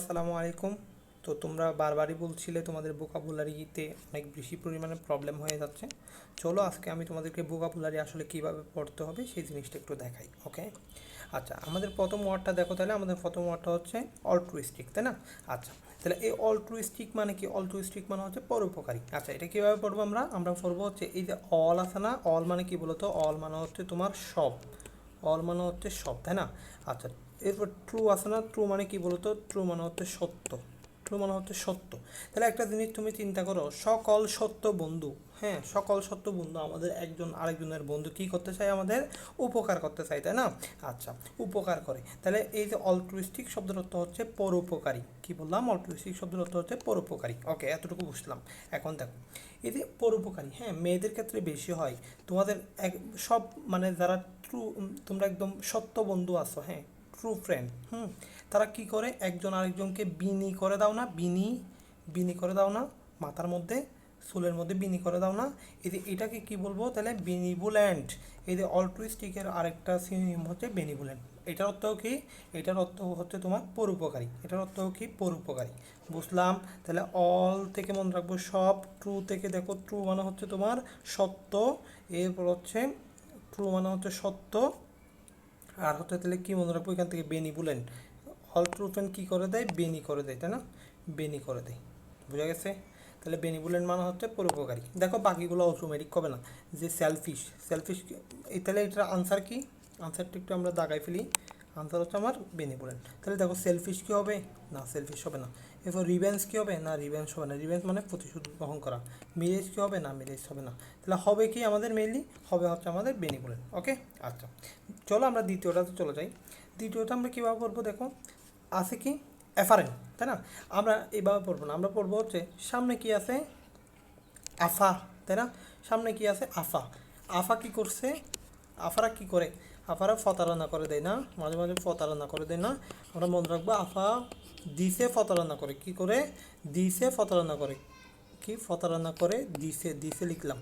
আসসালামু আলাইকুম। তো তোমরা বারবারই বলছিলে তোমাদের ভোকাবুলারিতে অনেক বেশি পরিমাণে প্রবলেম হয়ে যাচ্ছে। চলো আজকে আমি তোমাদেরকে ভোকাবুলারি আসলে কীভাবে পড়তে হবে সেই জিনিসটা একটু দেখাই ওকে আচ্ছা আমাদের প্রথম ওয়ার্ডটা দেখো তাহলে, আমাদের প্রথম ওয়ার্ডটা হচ্ছে অলট্রুইস্টিক তাই না? আচ্ছা তাহলে এই অলট্রুইস্টিক মানে কি? অলট্রুইস্টিক মানে হচ্ছে পরোপকারী। আচ্ছা এটা কীভাবে পড়ব আমরা? আমরা পড়ব হচ্ছে এই যে অল আছে না অল মানে কি বলতো? অল মানে হচ্ছে তোমার সব। অল মানে হচ্ছে সব, তাই না? আচ্ছা এরপর ট্রু আছে না? ট্রু মানে কি বলতো? ট্রু মানে হচ্ছে সত্য। ট্রু মানে হচ্ছে সত্য। তাহলে একটা জিনিস তুমি চিন্তা করো, সকল সত্য বন্ধু হ্যাঁ? সকল সত্য বন্ধু আমাদের একজন আরেকজনের বন্ধু কি করতে চায়? আমাদের উপকার করতে চায়, তাই না? আচ্ছা উপকার করে। তাহলে এই যে অলট্রুইস্টিক শব্দের অর্থ হচ্ছে পরোপকারী। কি বললাম? অলট্রুইস্টিক শব্দের অর্থ হচ্ছে পরোপকারী। ওকে এতটুকু বুঝলাম। এখন দেখো, এই যে পরোপকারী হ্যাঁ? মেয়েদের ক্ষেত্রে বেশি হয়। তোমাদের এক, সব মানে যারা ট্রু তোমরা একদম সত্য বন্ধু আছো হ্যাঁ? ট্রু ফ্রেন্ড হুম, তারা কি করে? একজন আরেকজনকে বিনি করে দাও না, বিনি বিনি করে দাও না, মাথার মধ্যে, চুলের মধ্যে বিনি করে দাও না। এই এটাকে কি বলব? তাহলে বেনিভুল্যান্ড এই যে অলট্রুইস্টিকের আরেকটা সিনিম হচ্ছে বেনিভুল্যান্ড এটার অর্থ কি? এটার অর্থ হচ্ছে তোমার পরোপকারী। এটার অর্থ কি? পরোপকারী। বুঝলাম? তাহলে অল থেকে মনে রাখব সব। ট্রু থেকে দেখো ট্রু মানে হচ্ছে তোমার সত্য। এরপর হচ্ছে ট্রু মানে হচ্ছে সত্য। আর হচ্ছে তাহলে কী মনে রাখব, এখান থেকে বেনি বলেন অল ট্রুফেন কী করে দেয়? বেনি করে দেয়, তাই না? বেনি করে দেয়, বুঝা গেছে? তাহলে বেনিবুলেন্ট মানে হচ্ছে পরোপকারী দেখো বাকিগুলো অটোমেটিক হবে না? যে সেলফিশ সেলফিশ তাহলে এটার আনসার কি? আনসারটা একটু আমরা দাগাই ফেলি। আনসার হচ্ছে আমার বেনিবুলেন্ট তাহলে দেখো সেলফিশ কী হবে? না সেলফিশ হবে না। এরপর রিভেন্স কী হবে? না রিভেন্স হবে না। রিভেন্স মানে প্রতিশোধ গ্রহণ করা। মিরেজ কী হবে? না মিরেজ হবে না। তাহলে হবে কি আমাদের মেনলি হবে হচ্ছে আমাদের বেনিবুলেন্ট ওকে আচ্ছা। চলো আমরা দ্বিতীয়টাতে চলে যাই। দ্বিতীয়টা আমরা কীভাবে পড়ব দেখো? আছে কি? এফারেন তাই না? আমরা এইভাবে পড়ব না। আমরা পড়ব হচ্ছে, সামনে কি আছে? আফা তাই না? সামনে কি আছে? আফা আফা কি করছে? আফারা কি করে? আফারা ফতারানা করে দেয় না। মাঝে মাঝে ফতারানা করে দেয় না। আমরা মনে রাখব আফা দিছে ফতারানা করে। কি করে? দিছে ফতারানা করে। কি? ফতারানা করে দিছে দিছে লিখলাম।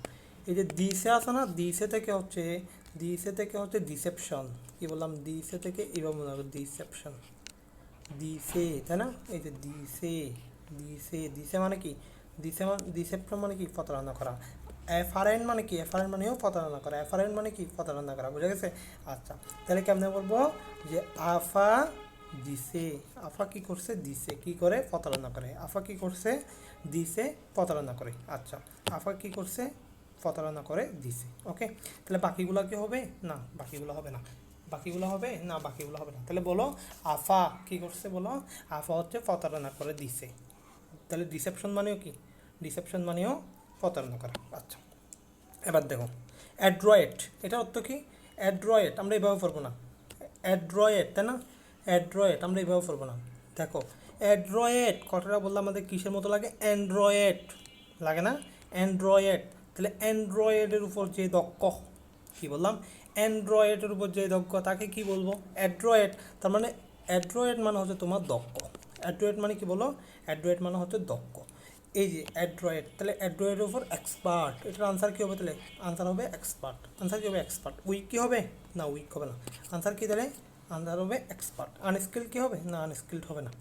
এই যে দিছে আছে না, দিছে থেকে হচ্ছে দিছে থেকে হচ্ছে ডিসেপশন কি বললাম? দিছে থেকে এবার মনে রাখব ডিসেপশন দিছে, তাই না? এই যে দিছে দিছে দিছে মানে কি? দিছে ডিসেপ্টর মানে কি? প্রতারণা করা। এফআরএন মানে কি? এফআরএন মানেও প্রতারণা করা। এফআরএন মানে কি? প্রতারণা করা, বুঝা গেছে? আচ্ছা তাহলে কেমনে বলব? যে আফা দিছে। আফা কি করছে? দিছে। কি করে? প্রতারণা করে। আফা কি করছে? দিছে, প্রতারণা করে। আচ্ছা আফা কি করছে? প্রতারণা করে দিছে ওকে তাহলে বাকিগুলো কি হবে? না, বাকিগুলো হবে না। বাকিগুলো হবে? না, বাকিগুলো হবে না। তাহলে বলো, আফা কি করছে বলো? আফা হচ্ছে প্রতারণা করে দিছে। তাহলে ডিসেপশন মানেও কি? ডিসেপশন মানেও প্রতারণা করা। আচ্ছা এবার দেখো অ্যাড্রয়েড এটার অর্থ কি? অ্যাড্রয়েড আমরা এইভাবে পড়ব না। অ্যাড্রয়েড তাই না? অ্যাড্রয়েড আমরা এইভাবে পড়ব না। দেখো অ্যাড্রয়েড কথাটা বললে আমাদের কিসের মতো লাগে? অ্যান্ড্রয়েড লাগে না? অ্যান্ড্রয়েড তাহলে অ্যান্ড্রয়েডের উপর যে দক্ষ, কী বললাম? অ্যান্ড্রয়েডের উপর যে দক্ষ, তাকে কি বলব? অ্যাড্রয়েড, তার মানে অ্যাড্রয়েড মানে হচ্ছে তোমার দক্ষ। অ্যাড্রয়েড মানে কি বলো? অ্যাড্রয়েড মানে হচ্ছে দক্ষ। এই যে অ্যাড্রয়েড, তাহলে অ্যাড্রয়েডের উপর এক্সপার্ট, এটার আনসার কী হবে তাহলে? আনসার হবে এক্সপার্ট। আনসার কী হবে? এক্সপার্ট। উইক কী হবে? না উইক হবে না। আনসার কী তাহলে? আনসার হবে এক্সপার্ট। আনস্কিল্ড কী হবে? না আনস্কিল্ড হবে না।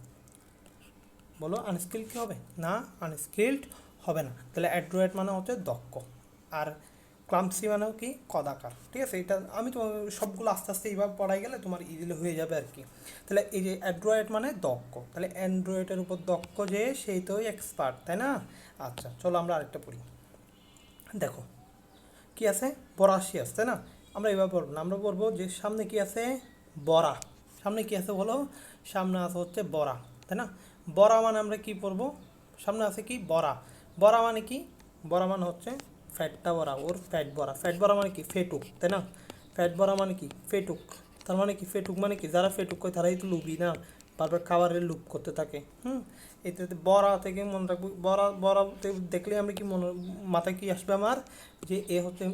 বলো আনস্কিল্ড কী হবে? না আনস্কিল্ড হবে না। তাহলে অ্যাড্রয়েড মানে হচ্ছে দক্ষ। আর ক্লামসি মানেও কি? কদাকার। ঠিক আছে? এটা আমি তো সবগুলো আস্তে আস্তে এইভাবে পড়াই গেলে তোমার ইজিলি হয়ে যাবে আর কি। তাহলে এই যে অ্যাড্রয়েড মানে দক্ষ। তাহলে অ্যান্ড্রয়েডের উপর দক্ষ যে, সেই তো এক্সপার্ট তাই না? আচ্ছা চলো আমরা আরেকটা পড়ি। দেখো, কি আছে? বরাশিয়াস তাই না? আমরা এভাবে পড়ব না। আমরা পড়ব যে সামনে কি আছে? বরা। সামনে কি আছে বলো? সামনে আছে হচ্ছে বরা, তাই না? বরা মানে আমরা কি পড়ব? সামনে আছে কি? বরা। বরা মানে কি? বরা মানে হচ্ছে ফ্যাটটা বড়া, ওর ফ্যাট বড়া। ফ্যাট বড়া মানে কি? ফেটুক, তাই না? ফ্যাট বড়া মানে কি? ফেটুক। তার মানে কি? ফেটুক মানে কি? যারা ফেটুক করে তারাই তো লুবি না বারবার খাবারের লুপ করতে থাকে, হুম? এতে বড়া থেকে মনে রাখব, বড়া বড়া দেখলে আমি কি মনে, মাথায় কি আসবে আমার? যে এ হচ্ছে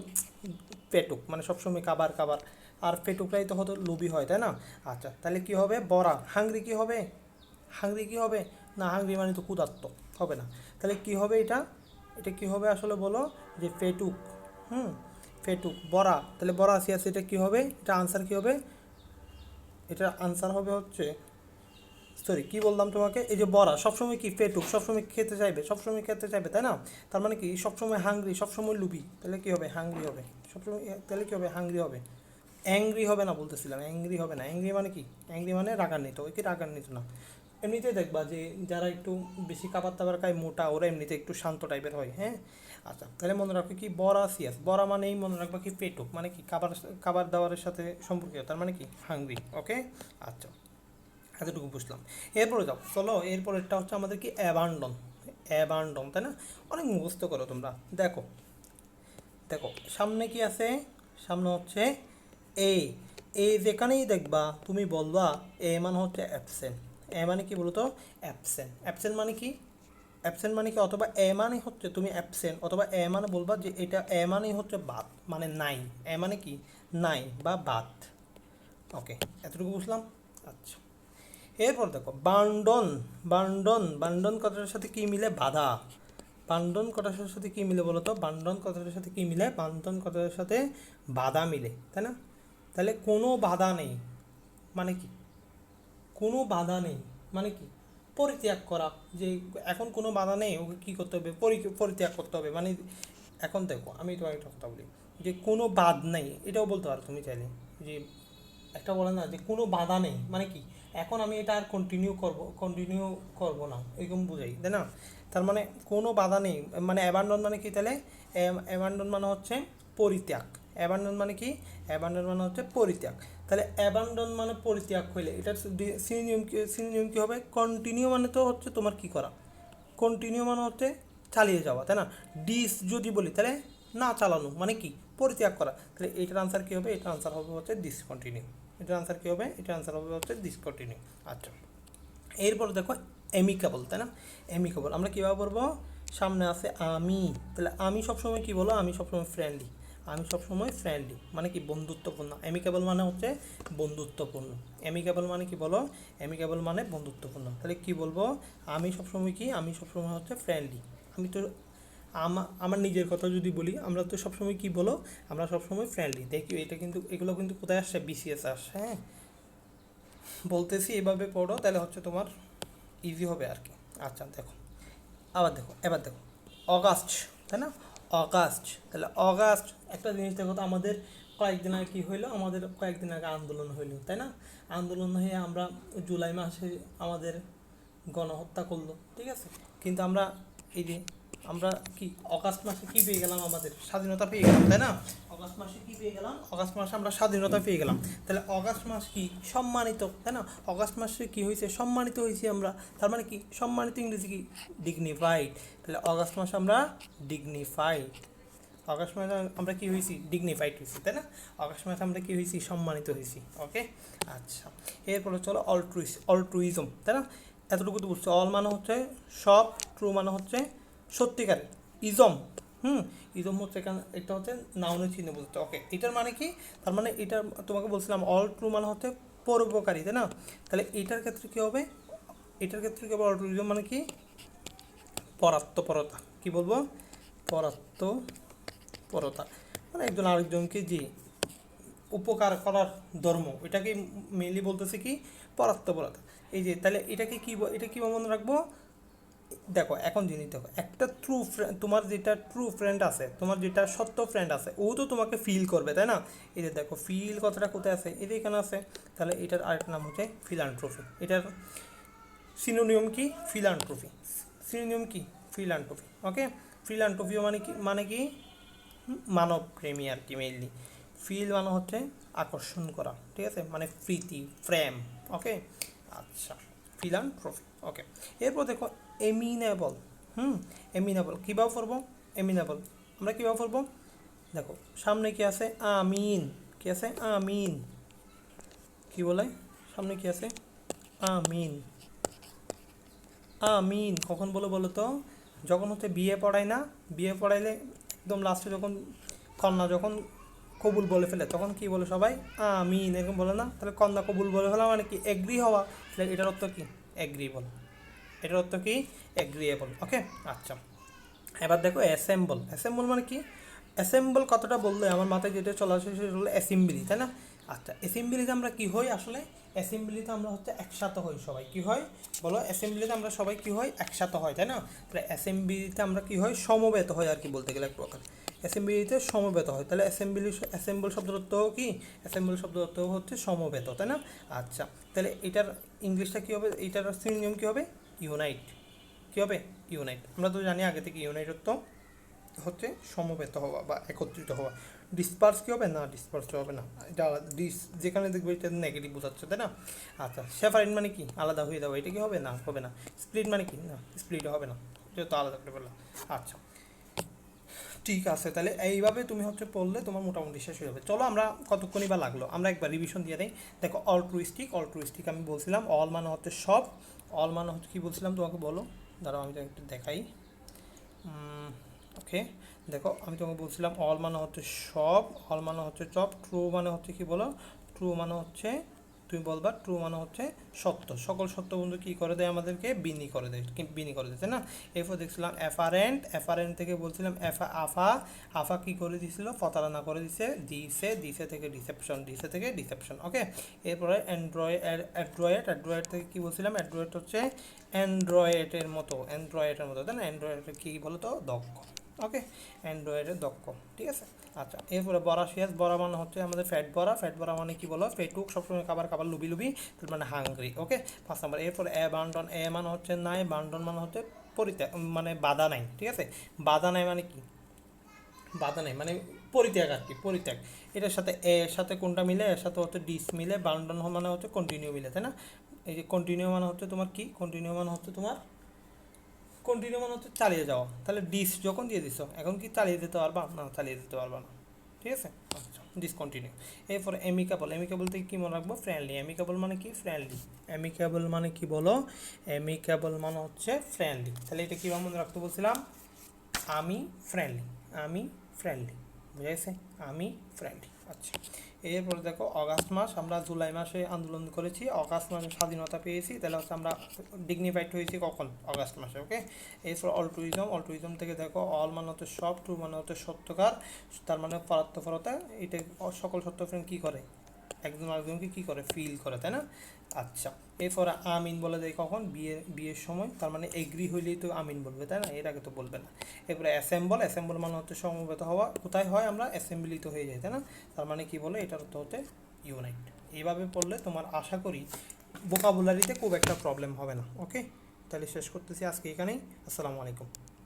পেটুক মানে সবসময় খাবার খাবার। আর পেটুকরাই তো হয়তো লুবি হয়, তাই না? আচ্ছা তাহলে কি হবে? বড়া। হাংরি কি হবে? হাংরি কি হবে? না, হাংরি মানে তো ক্ষুধার্ত, হবে না। তাহলে কি হবে এটা? এটা কি হবে আসলে বলো? যে ফেটুক, হুম? ফেটুক বরা তাহলে বরা আছে এটা কী হবে? এটা আনসার কী হবে? এটা আনসার হবে হচ্ছে সরি কি বললাম তোমাকে? এই যে বড়া, সবসময় কি পেটুক সবসময় খেতে চাইবে, সবসময় খেতে চাইবে, তাই না? তার মানে কি, সবসময় হাংরি সবসময় লুবি। তাহলে কি হবে? হাংরি হবে। সবসময়, তাহলে কি হবে? হাংরি হবে। অ্যাংরি হবে না বলতেছিলাম অ্যাংরি হবে না। অ্যাংরি মানে কি? অ্যাংরি মানে রাগান্বিত, ওই কি রাগান্বিত না? এমনিতে দেখবা যে যারা একটু বেশি খাবার দাবার খায়, মোটা, ওরা এমনিতে একটু শান্ত টাইপের হয় হ্যাঁ? আচ্ছা তাহলে মনে রাখবে কি বড়া সিয়াস, বড়া মানেই মনে রাখবা কি পেটুক মানে কি খাবার খাবার দাবারের সাথে সম্পর্কিত, তার মানে কি হাংরি ওকে আচ্ছা এতটুকু বুঝলাম। এরপরে যাও, চলো, এরপরেরটা হচ্ছে আমাদের কি অ্যাবান্ডন অ্যাবান্ডন তাই না? অনেক মুখস্থ করো তোমরা, দেখো দেখো, সামনে কি আছে? সামনে হচ্ছে এ এ যেখানেই দেখবা, তুমি বলবা এ মানে হচ্ছে অ্যাবসেন্ট এ মানে কি বলতো? অ্যাবসেন্ট অ্যাবসেন্ট মানে কি? অ্যাবসেন্ট মানে কি? অথবা এ মানে হচ্ছে তুমি অ্যাবসেন্ট অথবা এ মানে বলবা যে এটা এ মানেই হচ্ছে বাদ মানে নাই। এ মানে কি? নাই বা বাদ। ওকে, এতটুকু বুঝলাম? আচ্ছা। এরপর দেখো বান্ডন বান্ডন বান্ডন কথাটার সাথে কি মিলে? বাধা। বান্ডন কথাটার সাথে কি মিলে বলো তো বান্ডন কথাটার সাথে কি মিলে? বান্ডন কথাটার সাথে বাধা মিলে, তাই না? তাহলে কোনো বাধা নেই। মানে কি? কোনো বাধা নেই। মানে কি? পরিত্যাগ করা। যে এখন কোনো বাধা নেই, ওকে কী করতে হবে? পরি- পরিত্যাগ করতে হবে। মানে এখন দেখো, আমি তোমার একটা কথা বলি। যে কোনো বাদ নেই, এটাও বলতে পারো তুমি চাইলে। যে একটা বলে না, যে কোনো বাধা নেই। মানে কি? এখন আমি এটা আর কন্টিনিউ করব কন্টিনিউ করব না। এরকম বুঝাই, তাই না? তার মানে কোনো বাধা নেই। মানে অ্যাবান্ডন মানে কি তাহলে? অ্যাবান্ডন মানে হচ্ছে পরিত্যাগ। অ্যাবান্ডন মানে কি? অ্যাবান্ডন মানে হচ্ছে পরিত্যাগ। তাহলে অ্যাবান্ডন মানে পরিত্যাগ হইলে এটার সিনিয়ম সিনিয়ম কি হবে? কন্টিনিউ মানে তো হচ্ছে তোমার কি করা? কন্টিনিউ মানে হচ্ছে চালিয়ে যাওয়া, তাই না? ডিস যদি বলি, তাহলে না চালানো মানে কি? পরিত্যাগ করা। তাহলে এটার আনসার কী হবে? এটার আনসার হবে হচ্ছে ডিসকন্টিনিউ এটার আনসার কী হবে? এটার আনসার হবে হচ্ছে ডিসকন্টিনিউ আচ্ছা। এরপর দেখো এমিকেবল তাই না? এমিকেবল আমরা কীভাবে বলব? সামনে আছে আমি। তাহলে আমি সবসময় কী বলো? আমি সবসময় ফ্রেন্ডলি আমি সবসময় ফ্রেন্ডলি মানে কি বন্ধুত্বপূর্ণ। এমিকেবল মানে হচ্ছে বন্ধুত্বপূর্ণ। এমিকেবল মানে কি বলো? এমিকেবল মানে বন্ধুত্বপূর্ণ। তাহলে কি বলব? আমি সবসময় কি? আমি সবসময় হচ্ছে ফ্রেন্ডলি আমি তো আমা, আমার নিজের কথা যদি বলি, আমরা তো সবসময় কি বলো? আমরা সবসময় ফ্রেন্ডলি দেখি, এটা কিন্তু, এগুলো কিন্তু কোথায় আসছে? বিসিএস আসছে হ্যাঁ? বলতেছি এভাবে পড়ো, তাহলে হচ্ছে তোমার ইজি হবে আর কি। আচ্ছা দেখো। আবার দেখো, এবার দেখো। অগাস্ট তাই না? অগাস্ট। তাহলে অগাস্ট একটা জিনিস দেখো তো, আমাদের কয়েকদিন আগে কী হইল? আমাদের কয়েকদিন আগে আন্দোলন হইল, তাই না? আন্দোলন হয়ে আমরা জুলাই মাসে আমাদের গণহত্যা করল, ঠিক আছে? কিন্তু আমরা এই যে, আমরা কি, অগাস্ট মাসে কী পেয়ে গেলাম আমাদের? স্বাধীনতা পেয়ে গেলাম, তাই না? অগাস্ট মাসে কি পেয়ে গেলাম? অগাস্ট মাসে আমরা স্বাধীনতা পেয়ে গেলাম। তাহলে অগাস্ট মাস কি সম্মানিত, তাই না? অগাস্ট মাসে কি হয়েছে? সম্মানিত হয়েছি আমরা। তার মানে কি? সম্মানিত ইংরেজি কি? ডিগনিফাইড তাহলে অগাস্ট মাসে আমরা ডিগনিফাইড অগাস্ট মাসে আমরা কি হয়েছি? ডিগনিফাইড হয়েছি, তাই না? অগাস্ট মাসে আমরা কি হয়েছি? সম্মানিত হয়েছি ওকে আচ্ছা এরপরে চলো অলট্রুইস অলট্রুইজম তাই না? এতটুকু তো বুঝছ অল মানে হচ্ছে সব ট্রু মানে হচ্ছে সত্যিকার ইজম হুম ইজম হচ্ছে এখানে এটা হচ্ছে নাউনের চিহ্ন বুঝতে ওকে এটার মানে কি? তার মানে এটা তোমাকে বলছিলাম অল ট্রু মানে হচ্ছে পরোপকারী, তাই না? তাহলে এটার ক্ষেত্রে কী হবে? এটার ক্ষেত্রে কী হবে অল্ট্রুইজম মানে কি? পরাত্মপরতা কি বলব? পরাত্মপরতা মানে একজন আরেকজনকে যে উপকার করার ধর্ম, এটাকে মেনলি বলতেছে কি? পরাত্মপরতা এই যে, তাহলে এটাকে কি এটা কি মনে রাখব? দেখো, এখন জিনিস দেখো একটা ট্রু ফ্রেন্ড তোমার যেটা ট্রু ফ্রেন্ড আছে, তোমার যেটা সত্য ফ্রেন্ড আছে, ও তো তোমাকে ফিল করবে, তাই না? এই যে দেখো ফিল কথাটা কোথায় আছে? এটা এখানে আছে, তাহলে এটার আরেকটা নাম হচ্ছে ফিলান্ট্রফি এটার সিনোনিয়ম কি? ফিলান্ট্রফি সিনোনিয়ম কি? ফিলান্ট্রফি ওকে ফিলান্ট্রফি মানে কি মানে কি? মানব প্রেমী আর কি মেইনলি ফিল মানে হচ্ছে আকর্ষণ করা, ঠিক আছে? মানে প্রীতি, প্রেম ওকে আচ্ছা। ফিলান্ট্রফি ওকে এরপর দেখো এমিনেবল হুম? এমিনেবল কীভাবে পড়ব? এমিনেবল আমরা কীভাবে পড়ব? দেখো, সামনে কি আছে? আমিন। কি আছে? আমিন। কি বলে? সামনে কি আছে? আমিন। আমিন। কখন বলো বলো তো? যখন হচ্ছে বিয়ে পড়ায় না, বিয়ে পড়াইলে একদম লাস্টে যখন, কন্যা যখন কবুল বলে ফেলে। তখন কি বলে সবাই? আমিন। এরকম বলে না? তাহলে কন্যা কবুল বলে ফেলা মানে কি? এগ্রি হওয়া। তাহলে এটার অর্থ কি? এগ্রিবল এটার অর্থ কি? এগ্রিয়েবল ওকে আচ্ছা। এবার দেখো অ্যাসেম্বল অ্যাসেম্বল মানে কি? অ্যাসেম্বল কথাটা বললে আমার মাথায় যেটা চলে আসে সেটা হলো অ্যাসেম্বলি তাই না? আচ্ছা অ্যাসেম্বলিতে আমরা কি হই আসলে? অ্যাসেম্বলিতে আমরা হচ্ছে একসাথে হই সবাই। কি হয়? বলো অ্যাসেম্বলিতে আমরা সবাই কি হয় একসাথে হয় তাই না? তাহলে অ্যাসেম্বলিতে আমরা কি হয় সমবেত হয় আর কি বলতে গেলে এক প্রকার। অ্যাসেম্বলিতে সমবেত হয়। তাহলে অ্যাসেম্বলি অ্যাসেম্বল অর্থ কি? অ্যাসেম্বল অর্থ হচ্ছে সমবেত, তাই না? আচ্ছা তাহলে এটার ইংলিশটা কী হবে? এইটার সিনোনিম কী হবে? ইউনাইট কী হবে? ইউনাইট আমরা তো জানি আগে থেকে ইউনাইট অর্থ হচ্ছে সমবেত হওয়া বা একত্রিত হওয়া। ডিসপার্স কী হবে? না ডিসপার্স হবে না। এটা ডিস যেখানে দেখবে এটা নেগেটিভ বোঝাচ্ছে, তাই না? আচ্ছা সেপারেট মানে কি? আলাদা হয়ে যাবে। এটা কি হবে? না হবে না। স্প্লিট মানে কি? না স্প্লিট হবে না। যেহেতু আলাদা করে বললাম। আচ্ছা। ঠিক আছে, তাহলে এইভাবে তুমি হচ্ছে পড়লে তোমার মোটামুটি শেষ হয়ে যাবে। চলো আমরা কতক্ষণই বা লাগল? আমরা একবার রিভিশন দিয়ে দিই। দেখো অলট্রুইস্টিক অলট্রুইস্টিক আমি বলছিলাম অল মানে হচ্ছে সব। অল মানে হচ্ছে কী বলছিলাম তোমাকে বলো? দাঁড়াও, আমি একটু দেখাই। ওকে দেখো, আমি তোমাকে বলছিলাম অল মানে হচ্ছে সব অল মানে হচ্ছে সব ট্রু মানে হচ্ছে কি বলো? ট্রু মানে হচ্ছে তুমি বলবা ট্রু মানে হচ্ছে সত্য। সকল সত্য বন্ধু কী করে দেয় আমাদেরকে? বিনি করে দেয়। বিনি করে দেয় না? এরপর দেখছিলাম অ্যাফারেন্ট অ্যাফারেন্ট থেকে বলছিলাম অ্যাফা আফা আফা কী করে দিছিল? প্রতারণা করে দিছে। দিছে দিছে থেকে ডিসেপশন দিছে থেকে ডিসেপশন ওকে এরপরে অ্যান্ড্রয়েড অ্যাড্রয়েড অ্যাড্রয়েড থেকে কী বলছিলাম? অ্যাড্রয়েড হচ্ছে অ্যান্ড্রয়েডের মতো অ্যান্ড্রয়েডের মতো, তাই না? অ্যান্ড্রয়েডের কী বলো তো দক্ষ। ওকে অ্যান্ড্রয়েডের দক্ষ, ঠিক আছে? আচ্ছা এরপরে বড়া শেষ বড়া মানে হচ্ছে আমাদের ফ্যাট বড়া। ফ্যাট বড়া মানে কি বলো? ফেটুক সবসময় খাবার খাবার লুবি লুবি মানে হাঙ্গ্রি ওকে পাঁচ নম্বর, এরপরে এ বান্ডন এ মানে হচ্ছে নাই বান্ডন মানে হচ্ছে পরিত্যাগ মানে বাধা নাই, ঠিক আছে? বাধা নাই মানে কি? বাধা নাই মানে পরিত্যাগ আর কি, পরিত্যাগ। এটার সাথে এর সাথে কোনটা মিলে? এর সাথে হচ্ছে ডিস মিলে বান্ডন মানে হচ্ছে কন্টিনিউ মিলে, তাই না? এই যে কন্টিনিউ মানে হচ্ছে তোমার কি? কন্টিনিউ মানে হচ্ছে তোমার কন্টিনিউ মানে হচ্ছে চালিয়ে যাওয়া। তাহলে ডিস যখন দিয়ে দিছো, এখন কি চালিয়ে দিতে পারবা? না, চালিয়ে দিতে পারবা না। ঠিক আছে? আচ্ছা ডিসকন্টিনিউ এরপর এমিকাবল এমিকাবল থেকে কী মনে রাখব? ফ্রেন্ডলি এমিকাবল মানে কি? ফ্রেন্ডলি এমিকাবল মানে কি বলো? এমিকাবল মানে হচ্ছে ফ্রেন্ডলি তাহলে এটা কীভাবে মনে রাখতে বলছিলাম? আমি ফ্রেন্ডলি আমি ফ্রেন্ডলি বুঝা গেছে? আমি ফ্রেন্ডলি আচ্ছা। এরপরে দেখো, অগাস্ট মাস, আমরা জুলাই মাসে আন্দোলন করেছি, অগাস্ট মাসে স্বাধীনতা পেয়েছি, তাহলে হচ্ছে আমরা ডিগনিফাইড হয়েছি কখন? অগাস্ট মাসে ওকে এরপর অল ট্যুরিজম অল ট্যুরিজম থেকে দেখো অল মানে হচ্ছে সব ট্রু মানে হচ্ছে সত্যকার, তার মানে পরাত্মপরতা এটা সকল সত্য ফ্রেন্ড কী করে? একজন আরেকজনকে কী করে? ফিল করে, তাই না? আচ্ছা এরপরে আমিন বলে দেয় কখন? বিয়ে, বিয়ের সময়। তার মানে এগ্রি হইলেই তো আমিন বলবে, তাই না? এর আগে তো বলবে না। এরপরে অ্যাসেম্বল অ্যাসেম্বল মানে হচ্ছে সমবেত হওয়া। কোথায় হয় আমরা? অ্যাসেম্বলি তো হয়ে যাই তাই না? তার মানে কি বলে? এটার তো হচ্ছে ইউনাইট এইভাবে পড়লে তোমার আশা করি ভোকাবুলারিতে খুব একটা প্রবলেম হবে না ওকে তাহলে শেষ করতেছি আজকে এখানেই। আসসালামু আলাইকুম।